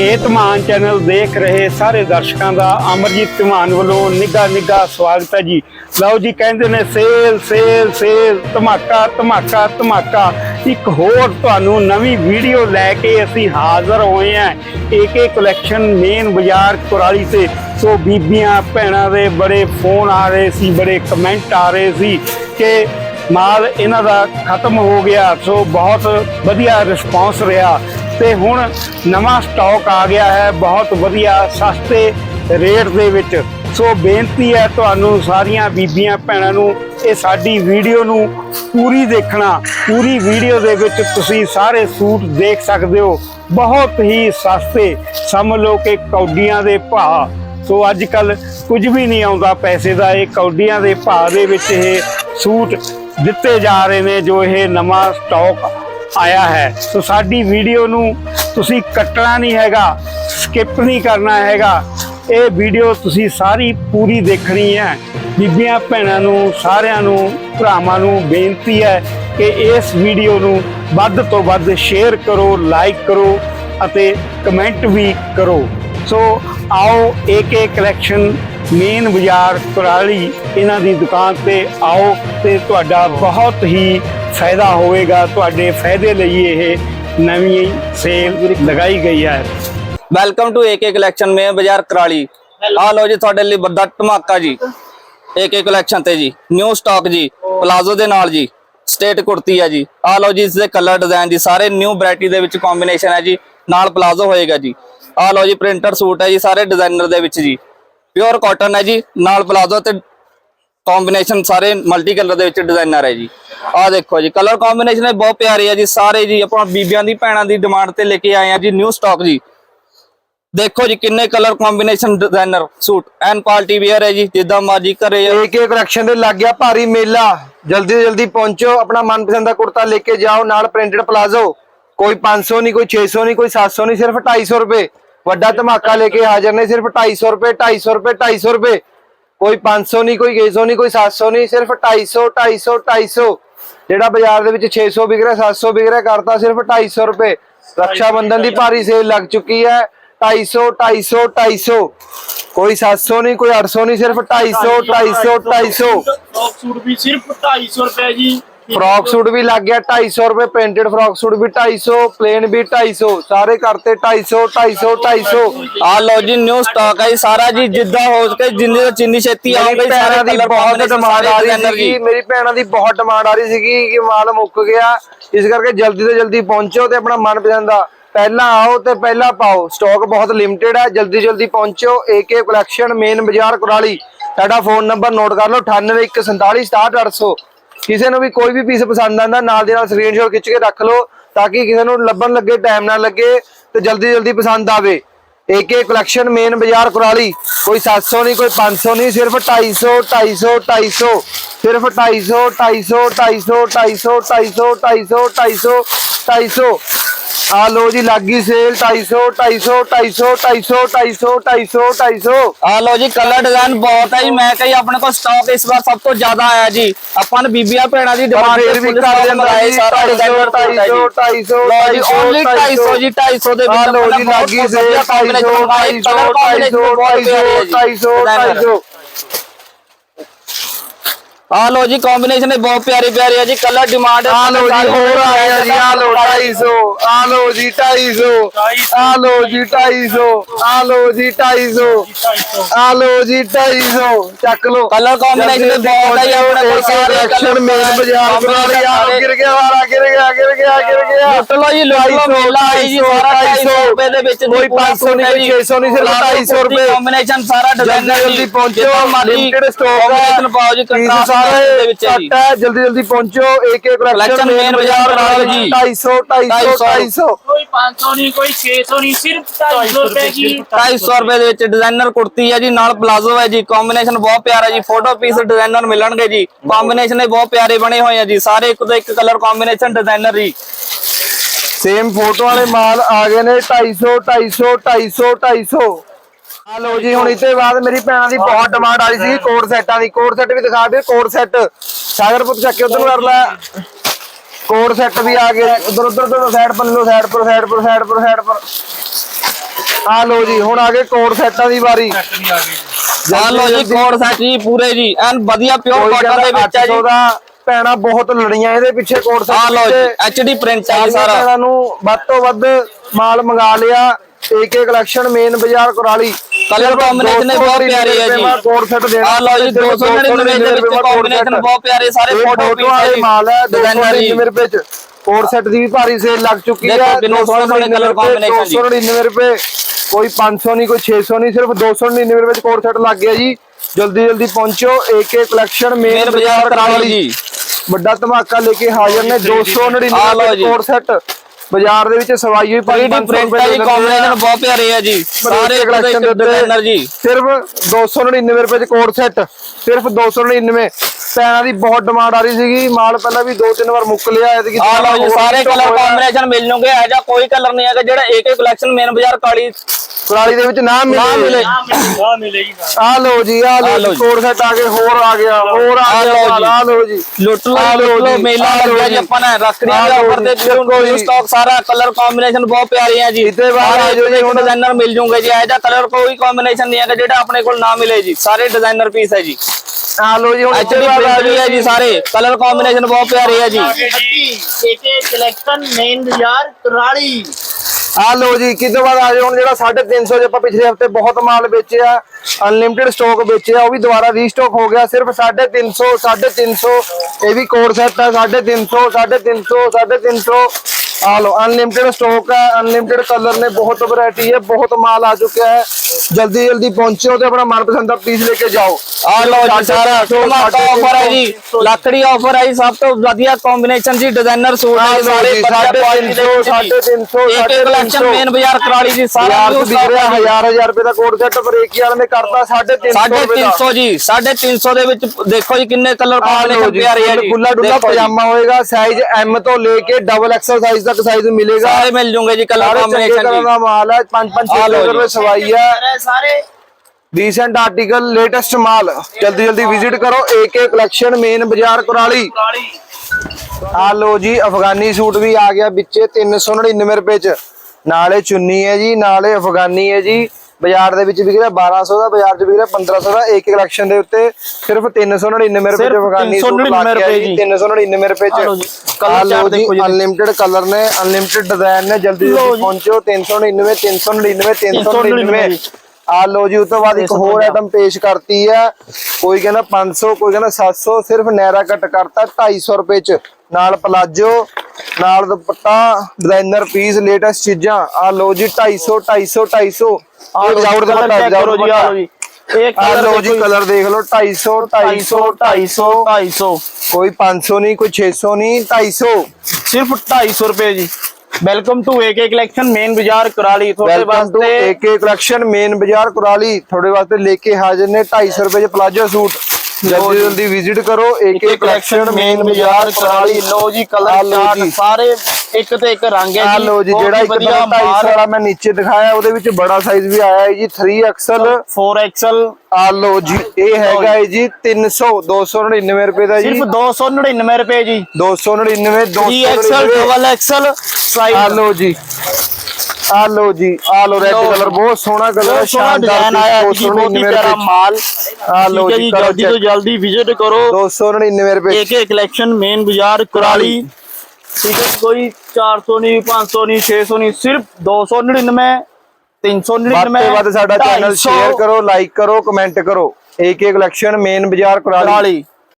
ਇਹ ਧਮਾਨ ਚੈਨਲ ਦੇਖ ਰਹੇ ਸਾਰੇ ਦਰਸ਼ਕਾਂ ਦਾ ਅਮਰਜੀਤ ਧਮਾਨ ਵੱਲੋਂ ਨਿੱਘਾ ਨਿੱਘਾ ਸਵਾਗਤ ਹੈ ਜੀ। ਲਓ ਜੀ, ਕਹਿੰਦੇ ਨੇ ਸੇਲ ਸੇਲ ਸੇਲ, ਧਮਾਕਾ ਧਮਾਕਾ ਧਮਾਕਾ। ਇੱਕ ਹੋਰ ਤੁਹਾਨੂੰ ਨਵੀਂ ਵੀਡੀਓ ਲੈ ਕੇ ਅਸੀਂ ਹਾਜ਼ਰ ਹੋਏ ਹਾਂ। ਏਕੇ ਕਲੈਕਸ਼ਨ ਮੇਨ ਬਾਜ਼ਾਰ ਕੁਰਾਲੀ ਤੇ। ਸੋ ਬੀਬੀਆਂ, ਭੈਣਾਂ ਦੇ ਬੜੇ ਫੋਨ ਆ ਰਹੇ ਸੀ, ਬੜੇ ਕਮੈਂਟ ਆ ਰਹੇ ਸੀ ਕਿ ਮਾਲ ਇਹਨਾਂ ਦਾ ਖਤਮ ਹੋ ਗਿਆ। ਸੋ ਬਹੁਤ ਵਧੀਆ ਰਿਸਪੌਂਸ ਰਿਹਾ। ਤੇ ਹੁਣ ਨਵਾਂ ਸਟਾਕ ਆ ਗਿਆ ਹੈ, ਬਹੁਤ ਵਧੀਆ, ਸਸਤੇ ਰੇਟ ਦੇ ਵਿੱਚ। ਸੋ ਬੇਨਤੀ ਹੈ ਤੁਹਾਨੂੰ ਸਾਰੀਆਂ ਬੀਬੀਆਂ ਭੈਣਾਂ ਨੂੰ, ਇਹ ਸਾਡੀ ਵੀਡੀਓ ਨੂੰ ਪੂਰੀ ਦੇਖਣਾ, ਪੂਰੀ ਵੀਡੀਓ ਦੇ ਵਿੱਚ ਤੁਸੀਂ ਸਾਰੇ ਸੂਟ ਦੇਖ ਸਕਦੇ ਹੋ। ਬਹੁਤ ਹੀ ਸਸਤੇ ਸਮਝ ਲਓ ਕਿ ਕੌਡੀਆਂ ਦੇ ਭਾਅ। ਸੋ ਅੱਜ ਕੱਲ ਕੁਝ ਵੀ ਨਹੀਂ ਆਉਂਦਾ ਪੈਸੇ ਦਾ, ਇਹ ਕੌਡੀਆਂ ਦੇ ਭਾਅ ਦੇ ਵਿੱਚ ਇਹ ਸੂਟ ਦਿੱਤੇ ਜਾ ਰਹੇ ਨੇ, ਜੋ ਇਹ ਨਵਾਂ ਸਟਾਕ ਆਇਆ ਹੈ। ਸੋ ਸਾਡੀ ਵੀਡੀਓ ਨੂੰ ਤੁਸੀਂ ਕੱਟਣਾ ਨਹੀਂ ਹੈਗਾ ਸਕਿਪ ਨਹੀਂ ਕਰਨਾ ਹੈਗਾ। ਇਹ ਵੀਡੀਓ ਤੁਸੀਂ ਸਾਰੀ ਪੂਰੀ ਦੇਖਣੀ ਹੈ। ਬੀਬੀਆਂ ਭੈਣਾਂ ਨੂੰ, ਸਾਰਿਆਂ ਨੂੰ, ਭਰਾਵਾਂ ਨੂੰ ਬੇਨਤੀ ਹੈ ਕਿ ਇਸ ਵੀਡੀਓ ਨੂੰ ਵੱਧ ਤੋਂ ਵੱਧ ਸ਼ੇਅਰ ਕਰੋ ਲਾਈਕ ਕਰੋ ਅਤੇ ਕਮੈਂਟ ਵੀ ਕਰੋ। ਸੋ ਆਓ ਏਕੇ ਕਲੈਕਸ਼ਨ ਮੇਨ ਬਾਜ਼ਾਰ ਕੁਰਾਲੀ ਇਹਨਾਂ ਦੀ ਦੁਕਾਨ ਤੇ ਆਓ ਤੇ ਤੁਹਾਡਾ ਬਹੁਤ ਹੀ ਫਾਇਦਾ ਹੋਵੇਗਾ। ਤੁਹਾਡੇ ਫਾਇਦੇ ਲਈ ਇਹ ਨਵੀਂ ਸੇਲ ਲਗਾਈ ਗਈ ਹੈ। Welcome to AK collection main ਬਾਜ਼ਾਰ ਕਰਾਲੀ ਆ ਲਓ ਜੀ ਤੁਹਾਡੇ ਲਈ ਵੱਡਾ ਧਮਾਕਾ ਜੀ। ਏਕੇ ਕਲੈਕਸ਼ਨ ਤੇ ਜੀ। ਨਿਊ ਸਟਾਕ ਜੀ। ਪਲਾਜ਼ੋ ਦੇ ਨਾਲ ਜੀ। ਸਟੇਟ ਕੁੜਤੀ ਹੈ ਜੀ। ਆ ਲਓ ਜੀ ਇਸ ਦੇ ਕਲਰ ਡਿਜ਼ਾਈਨ ਜੀ। ਸਾਰੇ ਨਿਊ ਵੈਰਾਈਟੀ ਦੇ ਵਿੱਚ ਕੰਬੀਨੇਸ਼ਨ ਹੈ ਜੀ। ਨਾਲ ਪਲਾਜ਼ੋ ਹੋਏਗਾ ਜੀ। ਆ ਲਓ ਜੀ ਪ੍ਰਿੰਟਰ ਸੂਟ ਹੈ ਜੀ ਸਾਰੇ ਡਿਜ਼ਾਈਨਰ ਦੇ ਵਿੱਚ ਜੀ। ਪਿਓਰ ਕਾਟਨ ਹੈ ਜੀ, ਨਾਲ ਪਲਾਜ਼ੋ ਤੇ ਕੰਬੀਨੇਸ਼ਨ ਸਾਰੇ ਮਲਟੀ ਕਲਰ ਦੇ ਵਿੱਚ ਡਿਜ਼ਾਈਨਰ ਹੈ ਜੀ। ਆ ਦੇਖੋ ਜੀ ਕਲਰ ਕੰਬੀਨੇਸ਼ਨ ਹੈ ਬਹੁਤ ਪਿਆਰੇ ਹੈ ਜੀ, ਸਾਰੇ ਜੀ ਆਪਾਂ ਬੀਬੀਆਂ ਦੀ, ਭੈਣਾਂ ਦੀ ਡਿਮਾਂਡ ਤੇ ਲੈ ਕੇ ਆਏ ਆ ਜੀ ਨਿਊ ਸਟਾਕ ਜੀ। ਦੇਖੋ ਜੀ ਕਿੰਨੇ colour combination designer suit and party wear ਹੈ ਜੀ, ਜਿੱਦਾਂ ਮਰਜ਼ੀ ਘਰੇ ਏਕੇ ਕਲੈਕਸ਼ਨ ਦੇ ਲੱਗ ਗਿਆ ਭਾਰੀ ਮੇਲਾ। ਜਲਦੀ ਤੋਂ ਜਲਦੀ ਪਹੁੰਚੋ, ਆਪਣਾ ਮਨਪਸੰਦ ਦਾ ਕੁੜਤਾ ਲੈ ਕੇ ਜਾਓ, ਨਾਲ ਪ੍ਰਿੰਟਡ ਪਲਾਜ਼ੋ ਕੋਈ 500 ਨਹੀਂ, ਕੋਈ 600 ਨਹੀਂ, ਕੋਈ 700 ਨਹੀਂ, ਸਿਰਫ 250 ਰੁਪਏ। ਵੱਡਾ ਧਮਾਕਾ ਲੈ ਕੇ ਹਾਜ਼ਰ ਨੇ ਸਿਰਫ 250 ਰੁਪਏ 250 ਰੁਪਏ 250 ਰੁਪਏ। ਕੋਈ 500 ਨਹੀਂ ਕੋਈ 600 ਨਹੀਂ ਕੋਈ 700 ਨਹੀਂ ਸਿਰਫ 250 250 250 ਜਿਹੜਾ ਬਾਜ਼ਾਰ ਦੇ ਵਿੱਚ 600 ਵਿਕ ਰਿਹਾ 700 ਵਿਕ ਰਿਹਾ ਕਰਤਾ ਸਿਰਫ 250 ਰੁਪਏ। ਰੱਖਿਆ ਬੰਧਨ ਦੀ ਭਾਰੀ ਸੇਲ ਲੱਗ ਚੁੱਕੀ ਹੈ। 250 250 250 ਕੋਈ 700 ਨਹੀਂ ਕੋਈ 800 ਨਹੀਂ ਸਿਰਫ 250 250 250 ਸੂਟ ਵੀ ਸਿਰਫ 250 ਰੁਪਏ ਜੀ। ਫਰॉक ਸੂਟ ਵੀ ਲੱਗ ਗਿਆ 250 ਰੁਪਏ ਪ੍ਰਿੰਟਡ ਫਰॉक ਸੂਟ ਵੀ 250 ਪਲੇਨ ਵੀ 250 ਸਾਰੇ ਕਰਤੇ 250 250 250 ਆ ਲਓ ਜੀ ਨਿਊ ਸਟਾਕ ਹੈ ਜੀ ਸਾਰਾ ਜੀ ਜਿੱਦਾਂ ਹੋ ਸਕੇ ਜਿੰਨੀ ਜਿੰਨੀ ਛੇਤੀ ਆਉਂਗੇ ਭੈਣਾਂ ਦੀ ਬਹੁਤ ਡਿਮਾਂਡ ਆ ਰਹੀ ਜੀ ਸੀਗੀ ਮੇਰੀ ਭੈਣਾਂ ਦੀ ਬਹੁਤ ਡਿਮਾਂਡ ਆ ਰਹੀ ਸੀਗੀ ਕਿ ਮਾਲ ਮੁੱਕ ਗਿਆ। ਇਸ ਕਰਕੇ ਜਲਦੀ ਤੋਂ ਜਲਦੀ ਪਹੁੰਚੋ ਤੇ ਆਪਣਾ ਮਨਪਸੰਦ ਦਾ ਪਹਿਲਾਂ ਆਓ ਤੇ ਪਹਿਲਾਂ ਪਾਓ। ਸਟਾਕ ਬਹੁਤ ਲਿਮਟਿਡ ਹੈ ਜਲਦੀ ਜਲਦੀ ਪਹੁੰਚੋ। ਏਕੇ ਕਲੈਕਸ਼ਨ ਮੇਨ ਬਾਜ਼ਾਰ ਕੁਰਾਲੀ। ਸਾਡਾ ਫੋਨ ਨੰਬਰ ਨੋਟ ਕਰ ਲਓ 9814467800 ਕਿਸੇ ਨੂੰ ਵੀ ਕੋਈ ਵੀ ਪੀਸ ਪਸੰਦ ਆਂਦਾ ਨਾਲ ਦੇ ਨਾਲ ਸਕਰੀਨਸ਼ਾਟ ਖਿੱਚ ਕੇ ਰੱਖ ਲਓ, ਤਾਂ ਕਿ ਕਿਸੇ ਨੂੰ ਲੱਭਣ ਲੱਗੇ ਟਾਈਮ ਨਾ ਲੱਗੇ ਤੇ ਜਲਦੀ ਜਲਦੀ ਪਸੰਦ ਆਵੇ। ਏਕੇ ਕਲੈਕਸ਼ਨ ਮੇਨ ਬਾਜ਼ਾਰ, ਕੁਰਾਲੀ। ਕੋਈ 700 ਨਹੀਂ, ਕੋਈ 500 ਨਹੀਂ, ਸਿਰਫ 250 250 250 ਸਿਰਫ 250 250 250 250 250 250 250 ਆ ਲੋ ਜੀ ਲੱਗੀ ਸੇਲ 250 250 250 250 250 250 250 ਆ ਲਓ ਜੀ ਕਲਰ ਡਿਜ਼ਾਈਨ ਬਹੁਤ ਹੈ ਜੀ ਮੈਂ ਕਹੀ ਆਪਣੇ ਕੋਲ ਸਟਾਕ ਇਸ ਵਾਰ ਸਭ ਤੋਂ ਜ਼ਿਆਦਾ ਆਇਆ ਜੀ ਆਪਾਂ ਨੇ ਬੀਬੀਆਂ ਭੈਣਾਂ ਦੀ ਡਿਮਾਂਡ ਵੀ ਕਰ ਦਿੰਦਾ ਜੀ ਸਾਰਾ 250 ਡਿਜ਼ਾਈਨਰ 250 250 ਲਓ ਜੀ ਓਨਲੀ 250 ਜੀ 250 ਦੇ ਆ ਵਿੱਚ ਲੋ ਜੀ ਲੱਗੀ ਸੇਲ 250 250 250 250 250 ਆ ਲਓ ਜੀ ਕੰਬੀਨੇਸ਼ਨ ਬਹੁਤ ਪਿਆਰੀ ਪਿਆਰੀ ਹੈ ਜੀ ਕਲਰ ਡਿਮਾਂਡ ਆ ਲੋ ਜੀ ਹੋਰ ਆ ਗਿਆ ਜੀ ਆ ਲੋ 250 ਆ ਲੋ ਜੀ 250 ਆ ਲੋ ਜੀ 250 ਆ ਲੋ ਜੀ 250 ਆ ਲੋ ਜੀ 250 ਚੱਕ ਲੋ ਕਲਰ ਕੰਬੀਨੇਸ਼ਨ ਬਹੁਤ ਜੀ ਆਪਣੇ ਕੋਲ ਸਾਰੇ ਐਕਸ਼ਨ ਮੇਨ ਬਾਜ਼ਾਰ ਵਾਲਾ ਯਾਰ ਗਿਰ ਗਿਆ ਵਾਲਾ ਗਿਰ ਗਿਆ ਗਿਰ ਗਿਆ ਗਿਰ ਗਿਆ। ਲੁੱਟ ਲਓ ਜੀ ਲੁੱਟ ਲਓ ਮੇਲਾ ਹੈ ਜੀ ਸਾਰਾ 250 ਰੁਪਏ ਦੇ ਵਿੱਚ ਕੋਈ 500 ਨਹੀਂ ਕੋਈ 600 ਨਹੀਂ ਸਿਰਫ 250 ਰੁਪਏ। ਕੰਬੀਨੇਸ਼ਨ ਸਾਰਾ ਡਿਜ਼ਾਈਨਰ ਜਲਦੀ ਜਲਦੀ ਪਹੁੰਚੋ ਲਿਮਟਿਡ ਸਟਾਕ ਕੰਬੀਨੇਸ਼ਨ ਪਾਓ ਜੀ ਕੰਟਰਾਸਟ ਸਾਰੇ ਸੱਟ ਹੈ ਜਲਦੀ ਜਲਦੀ ਪਹੁੰਚੋ ਏਕੇ ਕਲੈਕਸ਼ਨ ਮੇਨ ਬਾਜ਼ਾਰ ਨਾਲ ਜੀ। 250 250 ਕੋਈ 500 ਨਹੀਂ ਕੋਈ 600 ਨਹੀਂ ਸਿਰਫ 250 ਰੁਪਏ ਦੀ ਰੁਪਏ। ਦੇ ਵਿੱਚ ਡਿਜ਼ਾਈਨਰ ਕੁੜਤੀ ਹੈ ਜੀ ਨਾਲ ਪਲਾਜ਼ੋ ਹੈ ਜੀ ਕੰਬੀਨੇਸ਼ਨ ਬਹੁਤ ਪਿਆਰਾ ਜੀ ਫੋਟੋ ਪੀਸ ਡਿਜ਼ਾਈਨਰ ਮਿਲਣਗੇ ਜੀ। ਕੰਬੀਨੇਸ਼ਨ ਬਹੁਤ ਪਿਆਰੇ ਬਣੇ ਹੋਏ ਆ ਜੀ ਸਾਰੇ ਇੱਕ ਤੋਂ ਇੱਕ ਕਲਰ ਕੰਬੀਨੇਸ਼ਨ ਡਿਜ਼ਾਈਨਰ ਜੀ। ਸੇਮ ਫੋਟੋ ਵਾਲੇ ਮਾਲ ਆ ਗਏ ਨੇ 250 250 250 250 ਆ ਲੋ ਜੀ ਹੁਣ ਇਤੇ ਬਾਅਦ ਮੇਰੀ ਭੈਣਾਂ ਦੀ ਬਹੁਤ ਡਿਮਾਂਡ ਆ ਰਹੀ ਸੀ ਕੋਡ ਸੈਟਾਂ ਦੀ ਕੋਡ ਸੈੱਟ ਵੀ ਦਿਖਾ ਦੇ ਕੋਡ ਸੈੱਟ ਸਾਗਰ ਪੁੱਤ ਚੱਕ ਕੇ ਉਧਰ ਕਰ ਲੈ ਕੋਡ ਸੈੱਟ ਵੀ ਆ ਗਏ ਉਧਰ ਉਧਰ ਉਧਰ ਸਾਈਡ ਪਰ ਲੋ ਸਾਈਡ ਪਰ ਸਾਈਡ ਪਰ ਸਾਈਡ ਪਰ ਸਾਈਡ ਪਰ। ਆ ਲਓ ਜੀ ਹੁਣ ਆ ਗਏ ਕੋਟ ਸੈਟਾਂ ਦੀ ਵਾਰੀ। ਆ ਲਓ ਜੀ ਕੋਡ ਸੈਟ ਜੀ ਪੂਰੇ ਜੀ। ਐਨ ਵਧੀਆ ਪਿਓਰ ਕਾਟਨ ਦੇ ਵਿੱਚ ਹੈ 800 ਜੀ ਭੈਣਾ ਬਹੁਤ ਲੜੀਆਂ ਇਹਦੇ ਪਿੱਛੇ ਕੋਟ ਆ ਸੈਟ ਲਓ ਜੀ ਐਚਡੀ ਪ੍ਰਿੰਟ ਜੀ ਸਾਰਾ। ਭੈਣਾਂ ਨੂੰ ਵੱਧ ਤੋਂ ਵੱਧ ਮਾਲ ਮੰਗਾ ਲਿਆ। ਏਕੇ ਕਲੈਕਸ਼ਨ ਮੇਨ ਬਾਜ਼ਾਰ ਕੁਰਾਲੀ। Combination ਇਹ ਬਹੁਤ ਪਿਆਰੀ ਹੈ ਜੀ। ਸੈਟ ਦੇਣਾ ਆ ਲਓ ਜੀ 299 ਦੇ ਵਿੱਚ ਕੰਬੀਨੇਸ਼ਨ ਬਹੁਤ ਪਿਆਰੇ ਸਾਰੇ ਫੋਟੋ ਪੀਸ ਹੈ ਮਾਲ ਹੈ Designer ਜੀ 299 ਰੁਪਏ ਚ ਕੋਟ ਸੈਟ ਦੀ ਵੀ ਭਾਰੀ ਸੇਲ ਲੱਗ ਚੁੱਕੀ ਦੇਖੋ ਹੈ ਕਿੰਨੇ ਸੋਹਣੇ ਸੋਹਣੇ colour combination ਜੀ। 299 ਰੁਪਏ ਕੋਈ 500 ਨਹੀਂ ਕੋਈ 600 ਨਹੀਂ ਸਿਰਫ 299 ਰੁਪਏ ਚ ਕੋਟ ਸੈਟ ਲੱਗ ਗਿਆ ਜੀ। ਜਲਦੀ ਜਲਦੀ ਪਹੁੰਚੋ ਏਕੇ ਕਲੈਕਸ਼ਨ ਮੇਨ ਬਾਜ਼ਾਰ ਕਰਾਲੀ ਜੀ। ਵੱਡਾ ਧਮਾਕਾ ਲੈ ਕੇ ਹਾਜ਼ਰ ਨੇ 299 ਆ ਲਓ ਰੁਪਏ। ਕੋਟ ਸੈਟ ਬਾਜ਼ਾਰ ਦੇ ਵਿੱਚ ਸਵਾਈ ਹੋਈ 3D ਪ੍ਰਿੰਟ ਹੈ ਜੀ ਕੰਬੀਨੇਸ਼ਨ ਬਹੁਤ ਪਿਆਰੇ ਹੈ ਜੀ। ਸਾਰੇ ਕਲੈਕਸ਼ਨ ਦੇ ਡਿਜ਼ਾਈਨਰ ਜੀ। ਸਿਰਫ 299 ਰੁਪਏ ਚ ਕੋਟ ਸੈਟ ਸਿਰਫ 299 ਪੈਣਾ ਦੀ ਬਹੁਤ ਡਿਮਾਂਡ ਆ ਰਹੀ ਸੀਗੀ। ਮਾਲ ਪਹਿਲਾਂ ਵੀ ਦੋ ਤਿੰਨ ਵਾਰ ਮੁੱਕ ਲਿਆ ਐਤਕੀ ਆ ਲਓ ਜੀ ਸਾਰੇ ਕਲਰ। ਕੰਬੀਨੇਸ਼ਨ ਮਿਲ ਜੂਗੇ। ਇਹ ਜਾਂ ਕੋਈ ਕਲਰ ਨਹੀਂ ਹੈਗਾ ਜਿਹੜਾ ਇੱਕ ਕਲੈਕਸ਼ਨ ਮੇਨ ਬਾਜ਼ਾਰ ਕਾਲੀ ਕੁਰਾਲੀ ਦੇ ਵਿੱਚ ਨਾ ਮਿਲੇ। ਨਾ ਮਿਲੇ। ਨਾ ਮਿਲੇ। ਨਾ ਮਿਲੇਗੀ ਆ ਲਓ ਜੀ ਆ ਆ ਲਓ ਲਓ ਜੀ। ਕੋਟ ਸੈਟ ਆ ਗਏ ਹੋਰ ਆ ਗਿਆ ਹੋਰ ਆ ਆ ਗਿਆ ਲਓ ਮਾਲ, ਜੀ। ਆ ਲਓ ਜੀ। ਲੁੱਟ ਲੋ ਆ ਲਓ ਲੁੱਟ ਲੋ ਜੀ, ਮੇਲਾ ਆ ਲਓ ਲੱਗਿਆ ਜੀ। ਜੀ। ਆਪਾਂ ਨੇ। ਰੱਖੜੀਆਂ ਆ ਦੇ ਲਓ ਆਫਰ ਦੇ ਜੀ, ਦੇਖੋ ਨਿਊ ਜੀ। ਸਟਾਕ ਸਾਰਾ ਕਲਰ ਕੰਬੀਨੇਸ਼ਨ ਬਹੁਤ ਪਿਆਰੇ ਹੈ ਜੀ। ਇਹਦੇ ਬਾਅਦ ਆ ਜਾਓ ਜੀ ਹੁਣ। ਡਿਜ਼ਾਈਨਰ ਮਿਲ ਜੂਗੇ ਜੀ ਇਹ ਕਲਰ ਕੋਈ ਕੰਬੀਨੇਸ਼ਨ ਨਹੀਂ ਹੈਗਾ ਜਿਹੜਾ ਆਪਣੇ ਕੋਲ ਨਾ ਮਿਲੇ ਜੀ। ਸਾਰੇ ਡਿਜ਼ਾਈਨਰ ਪੀਸ ਹੈ ਜੀ। ਆ ਲਓ ਜੀ ਹੁਣ ਐਚਡੀ ਆ ਪ੍ਰਿੰਟ ਵੀ ਹੈ ਜੀ ਸਾਰੇ ਕਲਰ ਕੰਬੀਨੇਸ਼ਨ ਬਹੁਤ ਪਿਆਰੇ ਹੈ ਜੀ। ਏਕੇ ਕਲੈਕਸ਼ਨ ਮੇਨ ਬਾਜ਼ਾਰ ਕੁਰਾਲੀ ਆ ਲੋ ਜੀ, ਕਿਦੋਂ ਬਾਅਦ ਆ ਜਾਓ, ਹੁਣ ਜਿਹੜਾ 350 ਜੇ ਆਪਾਂ ਪਿਛਲੇ ਹਫ਼ਤੇ ਬਹੁਤ ਮਾਲ ਵੇਚਿਆ ਅਨਲਿਮਿਟਿਡ ਸਟਾਕ ਵੇਚਿਆ, ਉਹ ਵੀ ਦੁਬਾਰਾ ਰੀਸਟਾਕ ਹੋ ਗਿਆ, ਸਿਰਫ 350 350 ਇਹ ਵੀ ਕੋਡ ਸੈੱਟ ਹੈ 350 350 350 ਆ ਲਓ ਅਨਲਿਮਿਟਿਡ ਸਟਾਕ ਹੈ ਅਨਲਿਮਿਟਿਡ ਕਲਰ ਨੇ ਬਹੁਤ ਵੈਰਾਈਟੀ ਹੈ ਬਹੁਤ ਮਾਲ ਆ ਚੁੱਕਿਆ ਹੈ ਜਲਦੀ ਜਲਦੀ ਪਹੁੰਚੋ ਤੇ ਆਪਣਾ ਮਨਪਸੰਦ ਦਾ ਪੀਸ ਲੈ ਕੇ ਜਾਓ ਆ ਲਓ ਜੀ ਸਾਰਾ ਧਮਾਕਾ ਆਫਰ ਹੈ ਜੀ ਲੱਕੜੀ ਆਫਰ ਹੈ ਸਭ ਤੋਂ ਵਧੀਆ ਕੰਬੀਨੇਸ਼ਨ ਜੀ ਡਿਜ਼ਾਈਨਰ ਸੂਟ ਆ ਹੈ ਸਾਰੇ ਜੀ, ਵਧੀਆ ਸਾਢੇ quality ਦੇ ਵਿੱਚ ਤਿੰਨ ਸੌ, ਜੀ। ਸਾਢੇ ਤਿੰਨ ਸੌ, ਇੱਕ ਸੌ। ਮੇਨ ਬਾਜ਼ਾਰ ਕਰਾਲੀ ਜੀ ਸਾਰਾ ਵਿਕ ਰਿਹਾ ਹੈ ਜੀ। ਹਜ਼ਾਰ ਹਜ਼ਾਰ ਰੁਪਏ ਦਾ ਕੋਡ ਸੈੱਟ ਬਰੇਕੀ ਵਾਲੇ ਨੇ ਕਰਤਾ 350 ਸਾਢੇ 300 ਜੀ ਸਾਢੇ 300 ਦੇ ਵਿੱਚ ਦੇਖੋ ਜੀ ਕਿੰਨੇ ਕਲਰ ਆ ਜੀ ਪਿਆਰੇ ਹੈ ਜੀ ਖੁੱਲਾ ਡੁੱਲਾ ਪਜਾਮਾ ਹੋਏਗਾ ਸਾਈਜ਼ ਐਮ ਤੋਂ ਲੈ ਕੇ ਡਬਲ ਐਕਸਲ ਸਾਈਜ਼ ਤੱਕ ਸਾਈਜ਼ ਮਿਲੇਗਾ। ਸਾਰੇ ਮਿਲ ਜੂਗੇ ਜੀ ਕਲਰ ਕੰਬੀਨੇਸ਼ਨ ਕਲਰ ਜੀ। ਦਾ ਮਾਲ ਹੈ 5 5 ਆ 6 ਲਓ ਰੁਪਏ ਜੀ। ਸਵਾਈ ਹੈ। ਸਾਰੇ। ਰੀਸੈਂਟ ਆਰਟੀਕਲ ਲੇਟੈਸਟ ਮਾਲ। ਜਲਦੀ ਜਲਦੀ ਵਿਜ਼ਿਟ ਕਰੋ ਏਕੇ ਕਲੈਕਸ਼ਨ ਮੇਨ ਬਾਜ਼ਾਰ ਕੁਰਾਲੀ। ਕੁਰਾਲੀ ਆ ਲੋ ਜੀ ਅਫਗਾਨੀ ਸੂਟ ਵੀ ਆ ਗਿਆ ਵਿੱਚੇ 399 ਰੁਪਏ ਚ। ਨਾਲੇ ਚੁੰਨੀ ਹੈ ਜੀ ਨਾਲੇ ਅਫਗਾਨੀ ਹੈ ਜੀ। ਬਾਜ਼ਾਰ ਦੇ ਵਿੱਚ ਵਿਕ ਰਿਹਾ 1200 ਦਾ ਬਾਜ਼ਾਰ 'ਚ ਵਿਕ ਰਿਹਾ 1500 ਦਾ ਇੱਕ ਕਲੈਕਸ਼ਨ ਦੇ ਉੱਤੇ ਸਿਰਫ 399 ਰੁਪਏ ਚ ਅਫਗਾਨੀ ਸੂਟ ਲੱਗ ਗਿਆ ਜੀ। 399 ਰੁਪਏ ਚ। ਕਲਰ ਜੀ ਦੇਖੋ ਜੀ। ਅਨਲਿਮਿਟਿਡ ਕਲਰ ਨੇ ਅਨਲਿਮਿਟਿਡ ਡਿਜ਼ਾਈਨ ਨੇ ਜਲਦੀ ਜਲਦੀ ਪਹੁੰਚੋ। 399 399 399 ਆ ਲੋ ਜੀ ਉਸ ਤੋਂ ਬਾਅਦ ਇੱਕ ਹੋਰ ਆਈਟਮ ਪੇਸ਼ ਕਰਤੀ ਹੈ। ਕੋਈ ਕਹਿੰਦਾ 500 ਕੋਈ ਕਹਿੰਦਾ 700 ਸਿਰਫ ਨੈਰਾ ਕੱਟ ਕਰਤਾ 250 ਰੁਪਏ ਚ। ਨਾਲ ਪਲਾਜੋ ਨਾਲ ਦੁਪੱਟਾ ਡਿਜ਼ਾਈਨਰ ਪੀਸ ਲੇਟੈਸਟ ਚੀਜ਼ਾਂ। ਆ ਲੋ ਜੀ 250 250 250 ਆ ਵਿਦਆਊਟ ਦੁਪੱਟਾ ਆ ਲਓ ਜੀ। ਇਹ ਆ ਕਲਰ ਲੋ ਜੀ ਕਲਰ ਦੇਖ ਲਓ 250 250 250 250 ਕੋਈ 500 ਨਹੀਂ ਕੋਈ 600 ਨਹੀਂ 250 ਸਿਰਫ 250 ਰੁਪਏ ਜੀ। Welcome to AK collection main ਬਾਜ਼ਾਰ ਕੁਰਾਲੀ ਤੁਹਾਡੇ ਵਾਸਤੇ ਏਕੇ ਕਲੈਕਸ਼ਨ ਮੇਨ ਬਾਜ਼ਾਰ ਕੁਰਾਲੀ ਤੁਹਾਡੇ ਵਾਸਤੇ ਲੈ ਕੇ ਹਾਜ਼ਰ ਨੇ 250 ਰੁਪਏ ਚ ਪਲਾਜੋ ਸੂਟ। ਜਲਦੀ ਜਲਦੀ ਵਿਜ਼ਿਟ ਕਰੋ ਏਕੇ ਕਲੈਕਸ਼ਨ ਮੇਨ ਬਾਜ਼ਾਰ ਕੁਰਾਲੀ। ਲੋ ਜੀ ਆ ਕਲਰ ਚਾਰਟ ਜੀ। ਸਾਰੇ ਇੱਕ ਤੇ ਇੱਕ ਰੰਗ ਹੈ ਆ ਜੀ। ਲਓ ਜੀ ਬਹੁਤ ਜਿਹੜਾ ਹੀ ਇੱਕ ਵਧੀਆ ਤਾਂ 250 ਵਾਲਾ ਮੈਂ ਨੀਚੇ ਦਿਖਾਇਆ ਉਹਦੇ ਵਿੱਚ ਬੜਾ ਸਾਈਜ਼ ਵੀ ਆਇਆ ਹੈ ਜੀ 3XL 4XL ਆ ਲਓ ਜੀ ਇਹ ਹੈਗਾ ਹੈ ਜੀ 300 299 ਰੁਪਏ ਦਾ ਜੀ। ਸਿਰਫ 299 ਰੁਪਏ ਜੀ। 299 3XL 299 ਡਬਲ XL ਆ ਸਾਈਜ਼ ਲਓ ਜੀ। ਆ ਲਓ ਜੀ ਆ ਲਓ ਰੈੱਡ। ਕਲਰ ਬਹੁਤ ਸੋਹਣਾ ਕਲਰ ਸੋਹਣਾ ਸ਼ਾਨਦਾਰ ਡਿਜ਼ਾਈਨ ਆਇਆ ਹੈ ਜੀ ਬਹੁਤ ਹੀ 299 ਪਿਆਰਾ ਰੁਪਏ ਮਾਲ। ਆ ਹੈ ਜੀ ਜਲਦੀ ਤੋਂ। ਜਲਦੀ ਵਿਜ਼ਿਟ ਕਰੋ। 299 ਰੁਪਏ। ਏਕੇ ਕਲੈਕਸ਼ਨ ਮੇਨ ਬਾਜ਼ਾਰ ਕੁਰਾਲੀ। ਠੀਕ ਹੈ ਕੋਈ 400 ਨਹੀਂ 500 ਨਹੀਂ 600 ਨਹੀਂ ਸਿਰਫ 299 399 ਵੱਧ ਸਾਡਾ ਚੈਨਲ 250 ਸ਼ੇਅਰ ਕਰੋ ਲਾਈਕ ਕਰੋ ਕਮੈਂਟ ਕਰੋ। ਏਕੇ ਕਲੈਕਸ਼ਨ ਮੇਨ ਬਾਜ਼ਾਰ ਕੁਰਾਲੀ।